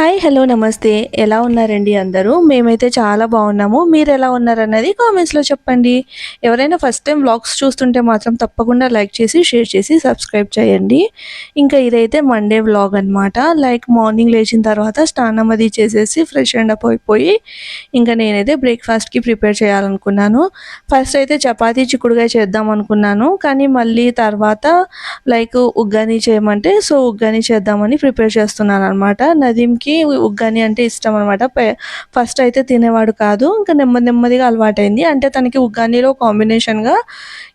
Hi hello నమస్తే. ఎలా ఉన్నారండి అందరూ? మేమైతే చాలా బాగున్నాము. మీరు ఎలా ఉన్నారన్నది కామెంట్స్లో చెప్పండి. ఎవరైనా ఫస్ట్ టైం వ్లాగ్స్ చూస్తుంటే మాత్రం తప్పకుండా లైక్ చేసి షేర్ చేసి సబ్స్క్రైబ్ చేయండి. ఇంకా ఇదైతే మండే వ్లాగ్ అనమాట లైక్ మార్నింగ్ లేచిన తర్వాత స్నానం అది చేసేసి ఫ్రెష్ అండ్ అప్ అయిపోయి ఇంకా నేనైతే బ్రేక్ఫాస్ట్కి ప్రిపేర్ చేయాలనుకున్నాను. ఫస్ట్ అయితే చపాతీ చిక్కుడుగా చేద్దాం అనుకున్నాను. కానీ మళ్ళీ తర్వాత లైక్ ఉగ్గాని చేయమంటే సో ఉగ్గాని చేద్దామని ప్రిపేర్ చేస్తున్నాను అనమాట నదీంకి ఉగ్గాని అంటే ఇష్టం అనమాట ఫస్ట్ అయితే తినేవాడు కాదు ఇంకా నెమ్మది నెమ్మదిగా అలవాటైంది. అంటే తనకి ఉగ్గానిలో కాంబినేషన్గా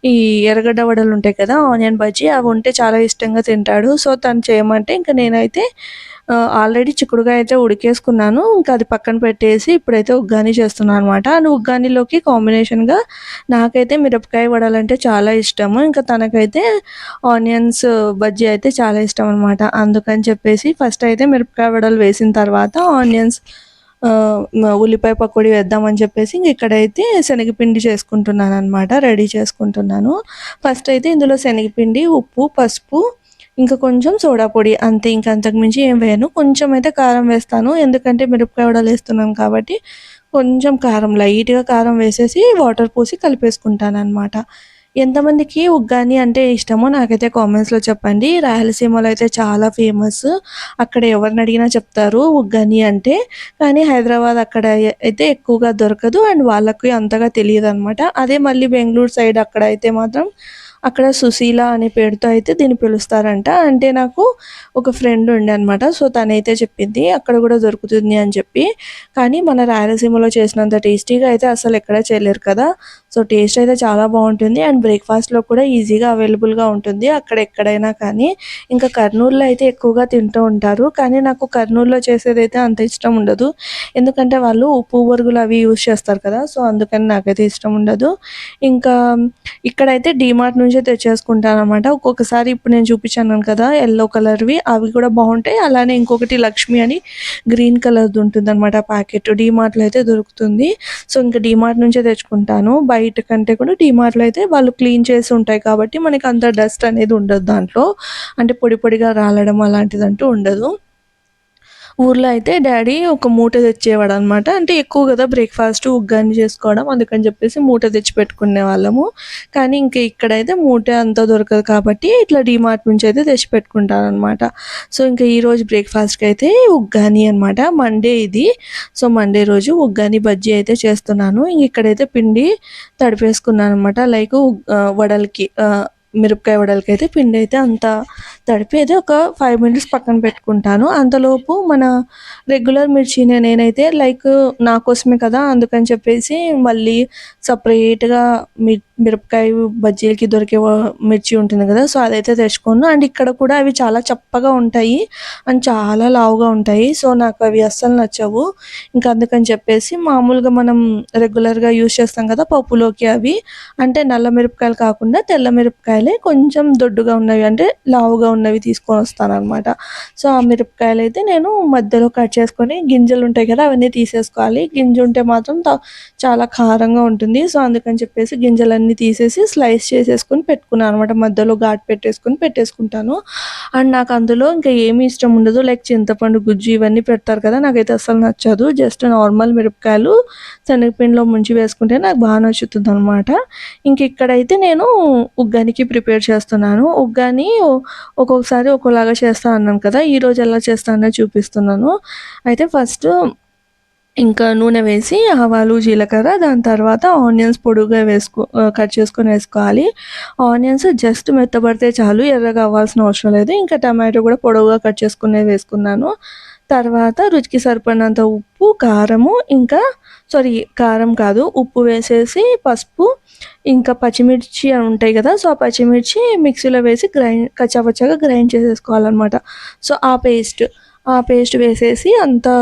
ఈ ఎర్రగడ్డ వడలు ఉంటాయి కదా ఆనియన్ బజ్జీ అవి ఉంటే చాలా ఇష్టంగా తింటాడు. సో తను చేయమంటే ఇంకా నేనైతే ఆల్రెడీ చిక్కుడుగా అయితే ఉడికేసుకున్నాను. ఇంకా అది పక్కన పెట్టేసి ఇప్పుడైతే ఉగ్గాని చేస్తున్నాను అనమాట అండ్ ఉగ్గానిలోకి కాంబినేషన్గా నాకైతే మిరపకాయ వడాలంటే చాలా ఇష్టము. ఇంకా తనకైతే ఆనియన్స్ బజ్జీ అయితే చాలా ఇష్టం అనమాట అందుకని చెప్పేసి ఫస్ట్ అయితే మిరపకాయ వడలు వేసిన తర్వాత ఆనియన్స్ ఉల్లిపాయ పకోడీ వేద్దామని చెప్పేసి ఇంక ఇక్కడైతే శనగపిండి చేసుకుంటున్నాను అనమాట రెడీ చేసుకుంటున్నాను. ఫస్ట్ అయితే ఇందులో శనగపిండి ఉప్పు పసుపు ఇంకా కొంచెం సోడా పొడి అంతే. ఇంకా అంతకుమించి ఏం వేయను. కొంచెం అయితే కారం వేస్తాను. ఎందుకంటే మిరపకాయ వడలు వేస్తున్నాం కాబట్టి కొంచెం కారం లైట్గా కారం వేసేసి వాటర్ పోసి కలిపేసుకుంటాను అనమాట ఎంతమందికి ఉగ్గాని అంటే ఇష్టమో నాకైతే కామెంట్స్లో చెప్పండి. రాయలసీమలో అయితే చాలా ఫేమస్. అక్కడ ఎవరిని అడిగినా చెప్తారు ఉగ్గాని అంటే. కానీ హైదరాబాద్ అక్కడ అయితే ఎక్కువగా దొరకదు. అండ్ వాళ్ళకి అంతగా తెలియదు అనమాట అదే మళ్ళీ బెంగళూరు సైడ్ అక్కడ అయితే మాత్రం అక్కడ సుశీల అనే పేరుతో అయితే దీన్ని పిలుస్తారంట. అంటే నాకు ఒక ఫ్రెండ్ ఉండే అనమాట సో తనైతే చెప్పింది అక్కడ కూడా దొరుకుతుంది అని చెప్పి. కానీ మన రాయలసీమలో చేసినంత టేస్టీగా అయితే అసలు ఎక్కడ చేయలేరు కదా. సో టేస్ట్ అయితే చాలా బాగుంటుంది అండ్ బ్రేక్ఫాస్ట్లో కూడా ఈజీగా అవైలబుల్గా ఉంటుంది అక్కడ ఎక్కడైనా కానీ. ఇంకా కర్నూలులో అయితే ఎక్కువగా తింటూ ఉంటారు కానీ నాకు కర్నూలులో చేసేది అయితే అంత ఇష్టం ఉండదు. ఎందుకంటే వాళ్ళు ఉప్పు బొరుగులు అవి యూజ్ చేస్తారు కదా సో అందుకని నాకైతే ఇష్టం ఉండదు. ఇంకా ఇక్కడైతే డీమార్ట్ నుంచే తెచ్చేసుకుంటాను అనమాట ఒక్కొక్కసారి ఇప్పుడు నేను చూపించాను కదా ఎల్లో కలర్వి అవి కూడా బాగుంటాయి. అలానే ఇంకొకటి లక్ష్మి అని గ్రీన్ కలర్ది ఉంటుంది అనమాట ప్యాకెట్. డీమార్ట్లో అయితే దొరుకుతుంది. సో ఇంకా డీమార్ట్ నుంచే తెచ్చుకుంటాను. బయట కంటే కూడా డిమార్ట్లో అయితే వాళ్ళు క్లీన్ చేసి ఉంటాయి కాబట్టి మనకి అంత డస్ట్ అనేది ఉండదు దాంట్లో. అంటే పొడి పొడిగా రాలడం అలాంటిదంటూ ఉండదు. ఊర్లో అయితే డాడీ ఒక మూట తెచ్చేవాడు అనమాట అంటే ఎక్కువ కదా బ్రేక్ఫాస్ట్ ఉగ్గాని చేసుకోవడం అందుకని చెప్పేసి మూట తెచ్చి పెట్టుకునే వాళ్ళము. కానీ ఇంకా ఇక్కడైతే మూట అంతా దొరకదు కాబట్టి ఇట్లా డిమార్ట్ నుంచి అయితే తెచ్చి పెట్టుకుంటాను అనమాట సో ఇంకా ఈరోజు బ్రేక్ఫాస్ట్కి అయితే ఉగ్గాని అనమాట మండే ఇది. సో మండే రోజు ఉగ్గాని బజ్జీ అయితే చేస్తున్నాను. ఇంక ఇక్కడైతే పిండి తడిపేసుకున్నాను అనమాట లైక్ వడలకి మిరపకాయ వడలకి అయితే పిండి అయితే అంత తడిపి అయితే ఒక ఫైవ్ మినిట్స్ పక్కన పెట్టుకుంటాను. అంతలోపు మన రెగ్యులర్ మిర్చిని నేనైతే లైక్ నా కోసమే కదా అందుకని చెప్పేసి మళ్ళీ సపరేట్గా మిర్ మిరపకాయ బజ్జీలకి దొరికే మిర్చి ఉంటుంది కదా సో అదైతే తెచ్చుకోను. అండ్ ఇక్కడ కూడా అవి చాలా చప్పగా ఉంటాయి అండ్ చాలా లావుగా ఉంటాయి సో నాకు అవి అస్సలు నచ్చవు. ఇంకా అందుకని చెప్పేసి మామూలుగా మనం రెగ్యులర్గా యూజ్ చేస్తాం కదా పప్పులోకి అవి. అంటే నల్ల మిరపకాయలు కాకుండా తెల్ల మిరపకాయలు కొంచెం దొడ్డుగా ఉన్నవి అంటే లావుగా ఉన్నవి తీసుకొని వస్తాను అనమాట సో ఆ మిరపకాయలు అయితే నేను మధ్యలో కట్ చేసుకొని గింజలు ఉంటాయి కదా అవన్నీ తీసేసుకోవాలి. గింజ ఉంటే మాత్రం చాలా కారంగా ఉంటుంది. సో అందుకని చెప్పేసి గింజలన్నీ తీసేసి స్లైస్ చేసేసుకొని పెట్టుకున్నాను అనమాట మధ్యలో ఘాట్ పెట్టేసుకొని పెట్టేసుకుంటాను. అండ్ నాకు అందులో ఇంకా ఏమి ఇష్టం ఉండదు. లైక్ చింతపండు గుజ్జు ఇవన్నీ పెడతారు కదా నాకైతే అసలు నచ్చదు. జస్ట్ నార్మల్ మిరపకాయలు శనగపిండిలో ముంచి వేసుకుంటే నాకు బాగా నచ్చుతుంది అనమాట ఇంక ఇక్కడైతే నేను ఉగ్గానికి ప్రిపేర్ చేస్తున్నాను. ఉగ్గాని ఒక్కొక్కసారి ఒక్కోలాగా చేస్తా అన్నాను కదా ఈరోజు ఎలా చేస్తానో చూపిస్తున్నాను. అయితే ఫస్ట్ ఇంకా నూనె వేసి ఆవాలు జీలకర్ర దాని తర్వాత ఆనియన్స్ పొడుగా వేసుకో కట్ చేసుకొని వేసుకోవాలి. ఆనియన్స్ జస్ట్ మెత్తబడితే చాలు ఎర్రగా అవ్వాల్సిన అవసరం లేదు. ఇంకా టమాటో కూడా పొడవుగా కట్ చేసుకునే వేసుకున్నాను. తర్వాత రుచికి సరిపడినంత ఉప్పు కారము ఇంకా సారీ కారం కాదు ఉప్పు వేసేసి పసుపు ఇంకా పచ్చిమిర్చి ఉంటాయి కదా సో ఆ పచ్చిమిర్చి మిక్సీలో వేసి గ్రైండ్ కచ్చాపచ్చాగా గ్రైండ్ చేసేసుకోవాలన్నమాట. సో ఆ పేస్ట్ ఆ పేస్ట్ వేసేసి అంతా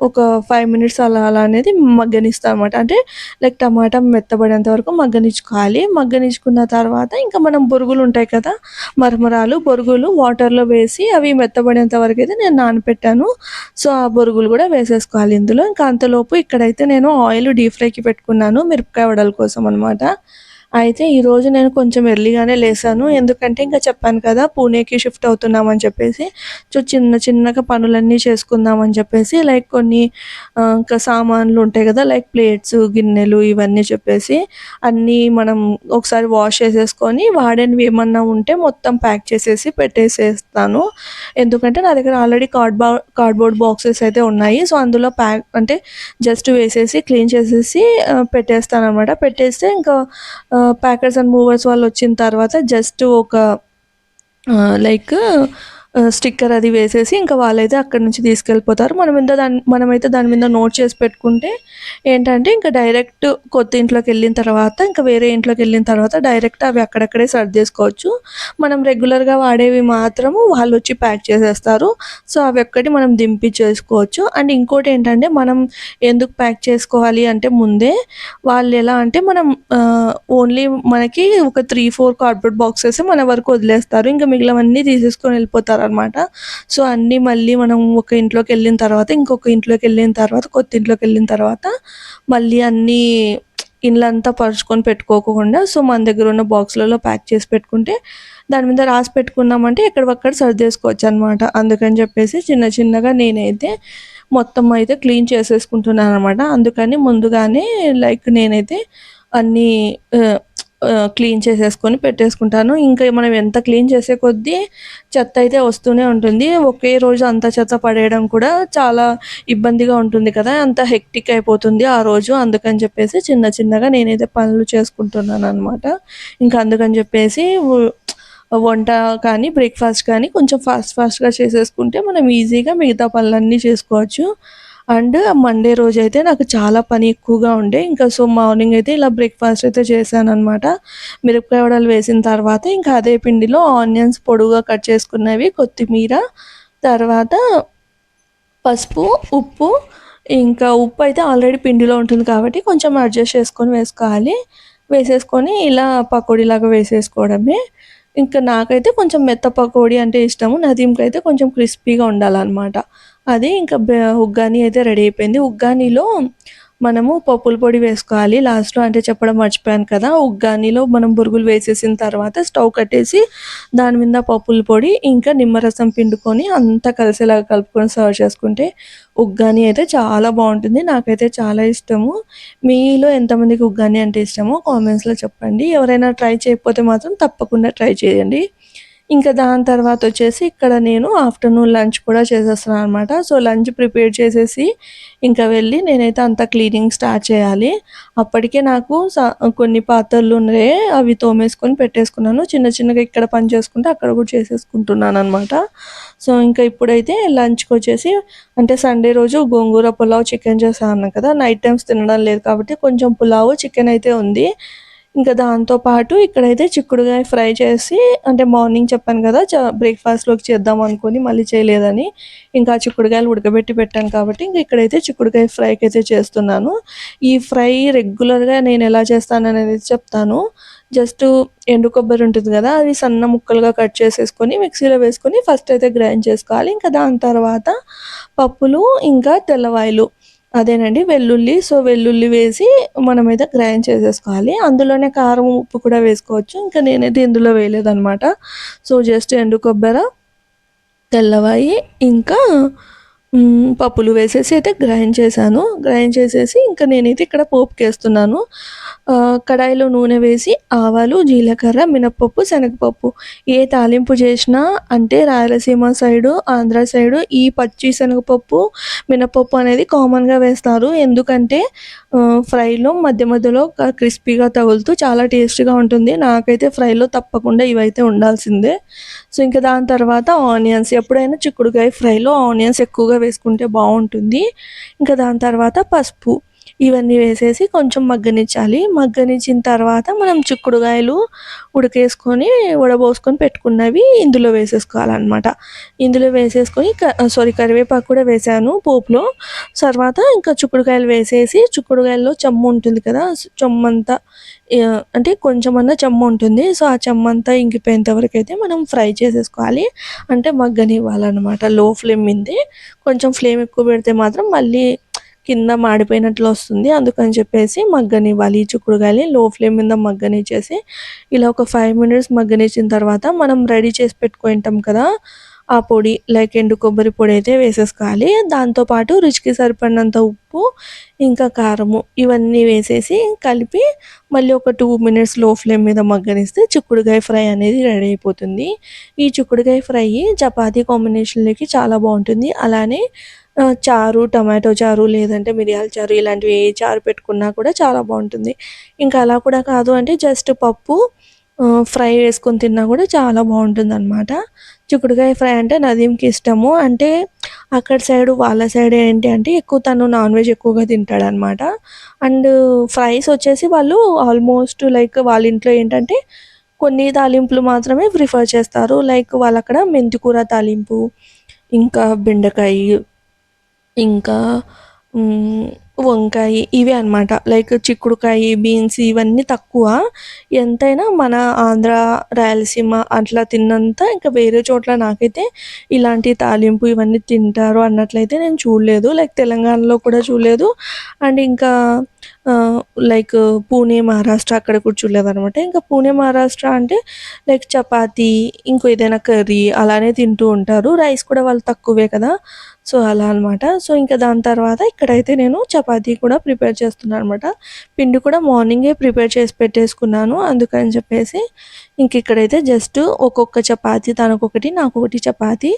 ఒక ఫైవ్ మినిట్స్ అలా అలా అనేది మగ్గనిస్తాం అనమాట అంటే లైక్ టమాటా మెత్తబడేంత వరకు మగ్గనిచ్చుకోవాలి. మగ్గనిచ్చుకున్న తర్వాత ఇంకా మనం బొరుగులు ఉంటాయి కదా మరమరాలు బొరుగులు వాటర్లో వేసి అవి మెత్తబడేంత వరకు అయితే నేను నానపెట్టాను. సో ఆ బొరుగులు కూడా వేసేసుకోవాలి ఇందులో. ఇంకా అంతలోపు ఇక్కడైతే నేను ఆయిల్ డీప్ ఫ్రైకి పెట్టుకున్నాను మిరపకాయ వడల కోసం అనమాట అయితే ఈరోజు నేను కొంచెం ఎర్లీగానే లేసాను. ఎందుకంటే ఇంకా చెప్పాను కదా పూణేకి షిఫ్ట్ అవుతున్నామని చెప్పేసి సో చిన్న చిన్నగా పనులన్నీ చేసుకుందామని చెప్పేసి లైక్ కొన్ని ఇంకా సామాన్లు ఉంటాయి కదా లైక్ ప్లేట్స్ గిన్నెలు ఇవన్నీ చెప్పేసి అన్నీ మనం ఒకసారి వాష్ చేసేసుకొని వాడేవి ఏమన్నా ఉంటే మొత్తం ప్యాక్ చేసేసి పెట్టేసేస్తాను. ఎందుకంటే నా దగ్గర ఆల్రెడీ కార్డ్బా కార్డ్బోర్డ్ బాక్సెస్ అయితే ఉన్నాయి. సో అందులో ప్యాక్ అంటే జస్ట్ వేసేసి క్లీన్ చేసేసి పెట్టేస్తాను అనమాట పెట్టేస్తే ఇంకా ప్యాకర్స్ అండ్ మూవర్స్ వాళ్ళు వచ్చిన తర్వాత జస్ట్ ఒక లైక్ స్టిక్కర్ అది వేసేసి ఇంకా వాళ్ళైతే అక్కడి నుంచి తీసుకెళ్ళిపోతారు. మనం ఇంత దాని మనమైతే దాని మీద నోట్ చేసి పెట్టుకుంటే ఏంటంటే ఇంకా డైరెక్ట్ కొత్త ఇంట్లోకి వెళ్ళిన తర్వాత ఇంకా వేరే ఇంట్లోకి వెళ్ళిన తర్వాత డైరెక్ట్ అవి అక్కడక్కడే సర్వ్ చేసుకోవచ్చు. మనం రెగ్యులర్గా వాడేవి మాత్రము వాళ్ళు వచ్చి ప్యాక్ చేసేస్తారు. సో అవి ఒక్కటి మనం దింపి చేసుకోవచ్చు అండ్ ఇంకోటి ఏంటంటే మనం ఎందుకు ప్యాక్ చేసుకోవాలి అంటే ముందే వాళ్ళు ఎలా అంటే మనం ఓన్లీ మనకి ఒక త్రీ ఫోర్ కార్డ్బోర్డ్ బాక్సెస్ మన వరకు వదిలేస్తారు. ఇంకా మిగిలినవన్నీ తీసేసుకొని వెళ్ళిపోతారు. అనమాట సో అన్నీ మళ్ళీ మనం ఒక ఇంట్లోకి వెళ్ళిన తర్వాత ఇంకొక ఇంట్లోకి వెళ్ళిన తర్వాత కొత్త ఇంట్లోకి వెళ్ళిన తర్వాత మళ్ళీ అన్నీ ఇళ్ళంతా పరుచుకొని పెట్టుకోకుండా సో మన దగ్గర ఉన్న బాక్స్లలో ప్యాక్ చేసి పెట్టుకుంటే దాని మీద రాసి పెట్టుకున్నామంటే ఎక్కడక్కడ సర్దేసుకోవచ్చు అనమాట అందుకని చెప్పేసి చిన్న చిన్నగా నేనైతే మొత్తం అయితే క్లీన్ చేసేసుకుంటున్నాను అనమాట అందుకని ముందుగానే లైక్ నేనైతే అన్నీ క్లీన్ చేసేసుకొని పెట్టేసుకుంటాను. ఇంకా మనం ఎంత క్లీన్ చేసే కొద్దీ చెత్త అయితే వస్తూనే ఉంటుంది. ఒకే రోజు అంత చెత్త పడేయడం కూడా చాలా ఇబ్బందిగా ఉంటుంది కదా. అంత హెక్టిక్ అయిపోతుంది ఆ రోజు. అందుకని చెప్పేసి చిన్న చిన్నగా నేనైతే పనులు చేసుకుంటున్నాను అనమాట ఇంకా అందుకని చెప్పేసి వంట కానీ బ్రేక్ఫాస్ట్ కానీ కొంచెం ఫాస్ట్ ఫాస్ట్గా చేసేసుకుంటే మనం ఈజీగా మిగతా పనులన్నీ చేసుకోవచ్చు. అండ్ మండే రోజు అయితే నాకు చాలా పని ఎక్కువగా ఉండే. ఇంకా సో మార్నింగ్ అయితే ఇలా బ్రేక్ఫాస్ట్ అయితే చేశాను అనమాట మిరపకాయ వడలు వేసిన తర్వాత ఇంకా అదే పిండిలో ఆనియన్స్ పొడుగా కట్ చేసుకున్నవి కొత్తిమీర తర్వాత పసుపు ఉప్పు. ఇంకా ఉప్పు అయితే ఆల్రెడీ పిండిలో ఉంటుంది కాబట్టి కొంచెం అడ్జస్ట్ చేసుకొని వేసుకోవాలి. వేసేసుకొని ఇలా పకోడీలాగా వేసేసుకోవడమే. ఇంకా నాకైతే కొంచెం మెత్త పకోడీ అంటే ఇష్టము. నదీంకి అయితే కొంచెం క్రిస్పీగా ఉండాలన్నమాట. అది ఇంకా ఉగ్గాని అయితే రెడీ అయిపోయింది. ఉగ్గానీలో మనము పప్పుల పొడి వేసుకోవాలి. లాస్ట్లో అంటే చెప్పడం మర్చిపోయాను కదా ఉగ్గానీలో మనం బురుగులు వేసేసిన తర్వాత స్టవ్ కట్టేసి దాని మీద పప్పుల పొడి ఇంకా నిమ్మరసం పిండుకొని అంతా కలిసేలాగా కలుపుకొని సర్వ్ చేసుకుంటే ఉగ్గాని అయితే చాలా బాగుంటుంది. నాకైతే చాలా ఇష్టము. మీలో ఎంతమందికి ఉగ్గాని అంటే ఇష్టమో కామెంట్స్లో చెప్పండి. ఎవరైనా ట్రై చేయకపోతే మాత్రం తప్పకుండా ట్రై చేయండి. ఇంకా దాని తర్వాత వచ్చేసి ఇక్కడ నేను ఆఫ్టర్నూన్ లంచ్ కూడా చేసేస్తున్నాను అనమాట సో లంచ్ ప్రిపేర్ చేసేసి ఇంకా వెళ్ళి నేనైతే అంతా క్లీనింగ్ స్టార్ట్ చేయాలి. అప్పటికే నాకు కొన్ని పాత్రలు ఉన్నాయి అవి తోమేసుకొని పెట్టేసుకున్నాను. చిన్న చిన్నగా ఇక్కడ పని చేసుకుంటే అక్కడ కూడా చేసేసుకుంటున్నాను అనమాట సో ఇంకా ఇప్పుడైతే లంచ్కి వచ్చేసి అంటే సండే రోజు గోంగూర పులావ్ చికెన్ చేశాను అన్నాను కదా. నైట్ టైమ్స్ తినడం లేదు కాబట్టి కొంచెం పులావ్ చికెన్ అయితే ఉంది. ఇంకా దాంతో పాటు ఇక్కడైతే చిక్కుడుగాయ ఫ్రై చేసి అంటే మార్నింగ్ చెప్పాను కదా బ్రేక్ఫాస్ట్లోకి చేద్దాం అనుకొని మళ్ళీ చేయలేదని ఇంకా చిక్కుడుగాయలు ఉడకబెట్టి పెట్టాను కాబట్టి ఇంకా ఇక్కడైతే చిక్కుడుగాయ ఫ్రైకి అయితే చేస్తున్నాను. ఈ ఫ్రై రెగ్యులర్గా నేను ఎలా చేస్తాను అనేది చెప్తాను. జస్ట్ ఎండు కొబ్బరి ఉంటుంది కదా అది సన్న ముక్కలుగా కట్ చేసేసుకొని మిక్సీలో వేసుకొని ఫస్ట్ అయితే గ్రైండ్ చేసుకోవాలి. ఇంకా దాని తర్వాత పప్పులు ఇంకా తెల్లవాయలు అదేనండి వెల్లుల్లి. సో వెల్లుల్లి వేసి మనమైతే గ్రైండ్ చేసేసుకోవాలి. అందులోనే కారం ఉప్పు కూడా వేసుకోవచ్చు. ఇంకా నేనైతే ఇందులో వేయలేదన్నమాట. సో జస్ట్ ఎండు కొబ్బరి తెల్లవాయి ఇంకా పప్పులు వేసేసి అయితే గ్రైండ్ చేశాను. గ్రైండ్ చేసేసి ఇంకా నేనైతే ఇక్కడ పోపుకి వేస్తున్నాను కడాయిలో నూనె వేసి ఆవాలు జీలకర్ర మినప్పప్పు శనగపప్పు ఏ తాలింపు చేసినా అంటే రాయలసీమ సైడు ఆంధ్ర సైడు ఈ పచ్చి శనగపప్పు మినపప్పు అనేది కామన్గా వేస్తారు. ఎందుకంటే ఫ్రైలో మధ్య మధ్యలో క్రిస్పీగా తగులుతూ చాలా టేస్టీగా ఉంటుంది. నాకైతే ఫ్రైలో తప్పకుండా ఇవైతే ఉండాల్సిందే. సో ఇంకా దాని తర్వాత ఆనియన్స్. ఎప్పుడైనా చిక్కుడుకాయ ఫ్రైలో ఆనియన్స్ ఎక్కువగా వేసుకుంటే బాగుంటుంది. ఇంకా దాని తర్వాత పసుపు. ఇవన్నీ వేసేసి కొంచెం మగ్గనిచ్చాలి. మగ్గనిచ్చిన తర్వాత మనం చిక్కుడుకాయలు ఉడకేసుకొని ఉడబోసుకొని పెట్టుకున్నవి ఇందులో వేసేసుకోవాలన్నమాట. ఇందులో వేసేసుకొని సారీ కరివేపాకు కూడా వేసాను పోపులో. తర్వాత ఇంకా చిక్కుడుకాయలు వేసేసి చిక్కుడుకాయల్లో చెమ్మ ఉంటుంది కదా చెమ్మంతా ఆ, అంటే కొంచెమన్నా చెమ్మ ఉంటుంది. సో ఆ చెమ్మంతా ఇంకిపోయేంత వరకు అయితే మనం ఫ్రై చేసేసుకోవాలి. అంటే మగ్గనివ్వాలన్నమాట. లో ఫ్లేమ్ మీదే. కొంచెం ఫ్లేమ్ ఎక్కువ పెడితే మాత్రం మళ్ళీ కింద మాడిపోయినట్లు వస్తుంది. అందుకని చెప్పేసి మగ్గనివ్వాలి. చిక్కుడుకాయని లో ఫ్లేమ్ మీద మగ్గనిచ్చేసి ఇలా ఒక ఫైవ్ మినిట్స్ మగ్గనిచ్చిన తర్వాత మనం రెడీ చేసి పెట్టుకుంటాం కదా ఆ పొడి లైక్ ఎండు కొబ్బరి పొడి అయితే వేసేసుకోవాలి. దాంతోపాటు రుచికి సరిపడినంత ఉప్పు ఇంకా కారము ఇవన్నీ వేసేసి కలిపి మళ్ళీ ఒక టూ మినిట్స్లో ఫ్లేమ్ మీద మగ్గనిస్తే చిక్కుడుకాయ ఫ్రై అనేది రెడీ అయిపోతుంది. ఈ చిక్కుడుకాయ ఫ్రై చపాతీ కాంబినేషన్లోకి చాలా బాగుంటుంది. అలానే చారు టమాటో చారు లేదంటే మిరియాల చారు ఇలాంటివి ఏ చారు పెట్టుకున్నా కూడా చాలా బాగుంటుంది. ఇంకా అలా కూడా కాదు అంటే జస్ట్ పప్పు ఫ్రై వేసుకొని తిన్నా కూడా చాలా బాగుంటుంది అనమాట చిక్కుడుకాయ ఫ్రై అంటే నదీంకి ఇష్టము. అంటే అక్కడ సైడ్ వాళ్ళ సైడ్ ఏంటి అంటే ఎక్కువ తను నాన్ వెజ్ ఎక్కువగా తింటాడు అనమాట అండ్ ఫ్రైస్ వచ్చేసి వాళ్ళు ఆల్మోస్ట్ లైక్ వాళ్ళ ఇంట్లో ఏంటంటే కొన్ని తాలింపులు మాత్రమే ప్రిఫర్ చేస్తారు. లైక్ వాళ్ళు అక్కడ మెంతికూర తాలింపు ఇంకా బెండకాయ ఇంకా వంకాయ ఇవే అన్నమాట. లైక్ చిక్కుడుకాయ బీన్స్ ఇవన్నీ తక్కువ. ఎంతైనా మన ఆంధ్ర రాయలసీమ అట్లా తిన్నంత ఇంకా వేరే చోట్ల నాకైతే ఇలాంటి తాలింపు ఇవన్నీ తింటారు అన్నట్లయితే నేను చూడలేదు. లైక్ తెలంగాణలో కూడా చూడలేదు. అండ్ ఇంకా లైక్ పూణే మహారాష్ట్ర అక్కడ కూడా అనమాట ఇంకా పూణే మహారాష్ట్ర అంటే లైక్ చపాతీ ఇంకో ఏదైనా కర్రీ అలానే తింటూ ఉంటారు. రైస్ కూడా వాళ్ళు తక్కువే కదా. సో అలా అనమాట సో ఇంకా దాని తర్వాత ఇక్కడైతే నేను చపాతీ కూడా ప్రిపేర్ చేస్తున్నాను అనమాట పిండి కూడా మార్నింగే ప్రిపేర్ చేసి పెట్టేసుకున్నాను. అందుకని చెప్పేసి ఇంక ఇక్కడైతే జస్ట్ ఒక్కొక్క చపాతీ తనకొకటి నాకు ఒకటి చపాతీ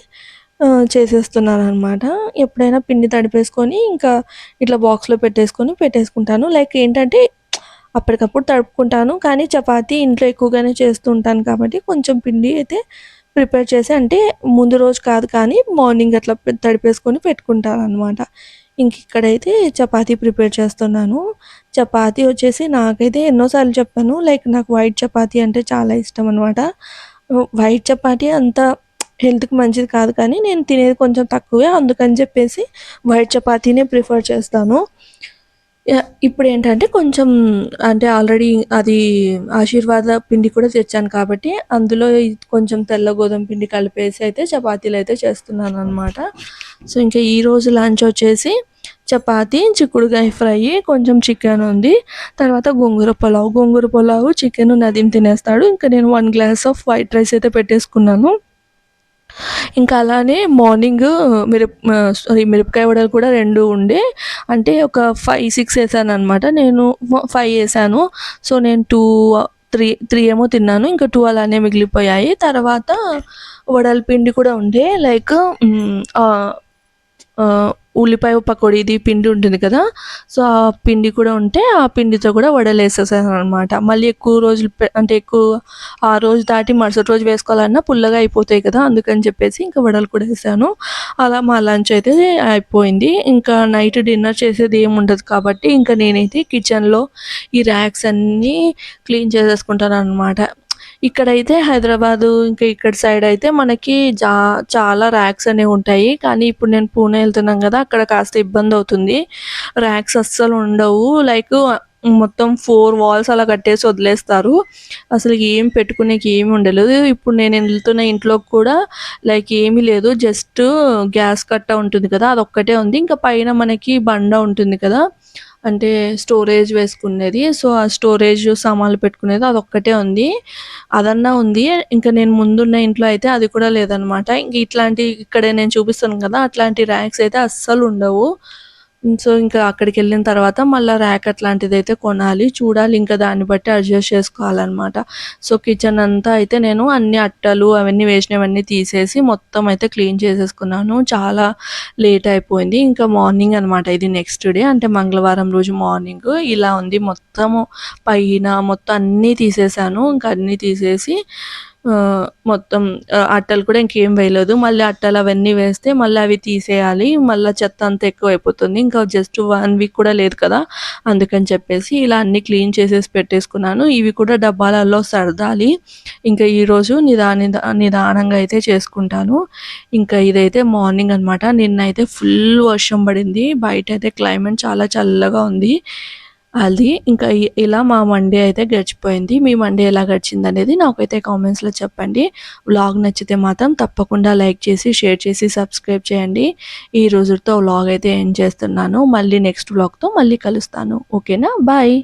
చేసేస్తున్నాను అనమాట ఎప్పుడైనా పిండి తడిపేసుకొని ఇంకా ఇట్లా బాక్స్లో పెట్టేసుకొని పెట్టేసుకుంటాను. లైక్ ఏంటంటే అప్పటికప్పుడు తడుపుకుంటాను. కానీ చపాతీ ఇంట్లో ఎక్కువగానే చేస్తూ ఉంటాను కాబట్టి కొంచెం పిండి అయితే ప్రిపేర్ చేసి అంటే ముందు రోజు కాదు కానీ మార్నింగ్ అట్లా తడిపేసుకొని పెట్టుకుంటాను అనమాట ఇంక ఇక్కడైతే చపాతీ ప్రిపేర్ చేస్తున్నాను. చపాతీ వచ్చేసి నాకైతే ఎన్నోసార్లు చెప్పాను. లైక్ నాకు వైట్ చపాతీ అంటే చాలా ఇష్టం అనమాట వైట్ చపాతీ అంత హెల్త్కి మంచిది కాదు కానీ నేను తినేది కొంచెం తక్కువే. అందుకని చెప్పేసి వైట్ చపాతీనే ప్రిఫర్ చేస్తాను. ఇప్పుడు ఏంటంటే కొంచెం అంటే ఆల్రెడీ అది ఆశీర్వాద పిండి కూడా తెచ్చాను కాబట్టి అందులో కొంచెం తెల్ల గోధుమ పిండి కలిపేసి అయితే చపాతీలు అయితే చేస్తున్నాను అనమాట సో ఇంకా ఈరోజు లంచ్ వచ్చేసి చపాతి చిక్కుడుకాయ ఫ్రై కొంచెం చికెన్ ఉంది. తర్వాత గోంగూర పులావ్. గోంగూర పులావ్ చికెన్ నదీం తినేస్తాడు. ఇంకా నేను one glass of white rice అయితే పెట్టేసుకున్నాను. ఇంకా అలానే మార్నింగ్ మిరప సారీ మిరపకాయ వడలు కూడా రెండు ఉండే. అంటే ఒక ఫైవ్ సిక్స్ వేసాను అనమాట నేను ఫైవ్ వేసాను. సో నేను టూ త్రీ త్రీ ఏమో తిన్నాను. ఇంకా టూ అలానే మిగిలిపోయాయి. తర్వాత వడల పిండి కూడా ఉండే. లైక్ ఉల్లిపాయ పకోడీది పిండి ఉంటుంది కదా సో ఆ పిండి కూడా ఉంటే ఆ పిండితో కూడా వడలు వేసేసాను అనమాట మళ్ళీ ఎక్కువ రోజులు అంటే ఎక్కువ ఆ రోజు దాటి మరుసటి రోజు వేసుకోవాలన్నా పుల్లగా అయిపోతాయి కదా అందుకని చెప్పేసి ఇంకా వడలు కూడా వేసాను. అలా మా లంచ్ అయితే అయిపోయింది. ఇంకా నైట్ డిన్నర్ చేసేది ఏమి ఉండదు కాబట్టి ఇంకా నేనైతే కిచెన్లో ఈ ర్యాక్స్ అన్నీ క్లీన్ చేసేసుకుంటాను అనమాట ఇక్కడైతే హైదరాబాదు ఇంకా ఇక్కడ సైడ్ అయితే మనకి జా చాలా ర్యాక్స్ అనేవి ఉంటాయి. కానీ ఇప్పుడు నేను పూణే వెళ్తున్నాం కదా అక్కడ కాస్త ఇబ్బంది అవుతుంది. ర్యాక్స్ అస్సలు ఉండవు. లైక్ మొత్తం ఫోర్ వాల్స్ అలా కట్టేసి వదిలేస్తారు. అసలు ఏం పెట్టుకునేకి ఏమి ఉండలేదు. ఇప్పుడు నేను వెళ్తున్న ఇంట్లోకి కూడా లైక్ ఏమీ లేదు. జస్ట్ గ్యాస్ కట్ట ఉంటుంది కదా అదొక్కటే ఉంది. ఇంకా పైన మనకి బండ ఉంటుంది కదా అంటే స్టోరేజ్ వేసుకునేది. సో ఆ స్టోరేజ్ సామాన్లు పెట్టుకునేది అదొక్కటే ఉంది. అదన్నా ఉంది. ఇంకా నేను ముందున్న ఇంట్లో అయితే అది కూడా లేదనమాట ఇంక ఇట్లాంటి ఇక్కడే నేను చూపిస్తాను కదా అట్లాంటి ర్యాక్స్ అయితే అస్సలు ఉండవు. Mm, సో ఇంకా అక్కడికి వెళ్ళిన తర్వాత మళ్ళీ ర్యాక్ అట్లాంటిది అయితే కొనాలి. చూడాలి ఇంకా దాన్ని బట్టి అడ్జస్ట్ చేసుకోవాలన్నమాట. సో కిచెన్ అంతా అయితే నేను అన్ని అట్టలు అవన్నీ వేసినవన్నీ తీసేసి మొత్తం అయితే క్లీన్ చేసేసుకున్నాను. చాలా లేట్ అయిపోయింది. ఇంకా మార్నింగ్ అనమాట ఇది నెక్స్ట్ డే అంటే మంగళవారం రోజు మార్నింగ్ ఇలా ఉంది. మొత్తము పైన మొత్తం అన్నీ తీసేసాను. ఇంకా అన్నీ తీసేసి మొత్తం అట్టలు కూడా ఇంకేం వేయలేదు. మళ్ళీ అట్టలు అవన్నీ వేస్తే మళ్ళీ అవి తీసేయాలి. మళ్ళీ చెత్త అంతా ఎక్కువ అయిపోతుంది ఇంకా జస్ట్ వన్ వీక్ కూడా లేదు కదా. అందుకని చెప్పేసి ఇలా అన్ని క్లీన్ చేసేసి పెట్టేసుకున్నాను. ఇవి కూడా డబ్బాలలో సర్దాలి. ఇంకా ఈరోజు నిదాని నిదానంగా అయితే చేసుకుంటాను. ఇంకా ఇదైతే మార్నింగ్ అనమాట నిన్న అయితే ఫుల్ వర్షం పడింది. బయట అయితే క్లైమేట్ చాలా చల్లగా ఉంది. అది ఇంకా ఇలా మా మండే అయితే గడిచిపోయింది. మీ మండే ఎలా గడిచింది అనేది నాకైతే కామెంట్స్లో చెప్పండి. వ్లాగ్ నచ్చితే మాత్రం తప్పకుండా లైక్ చేసి షేర్ చేసి సబ్స్క్రైబ్ చేయండి. ఈ రోజుతో వ్లాగ్ అయితే ఎండ్ చేస్తున్నాను. మళ్ళీ నెక్స్ట్ వ్లాగ్తో మళ్ళీ కలుస్తాను. ఓకేనా? బాయ్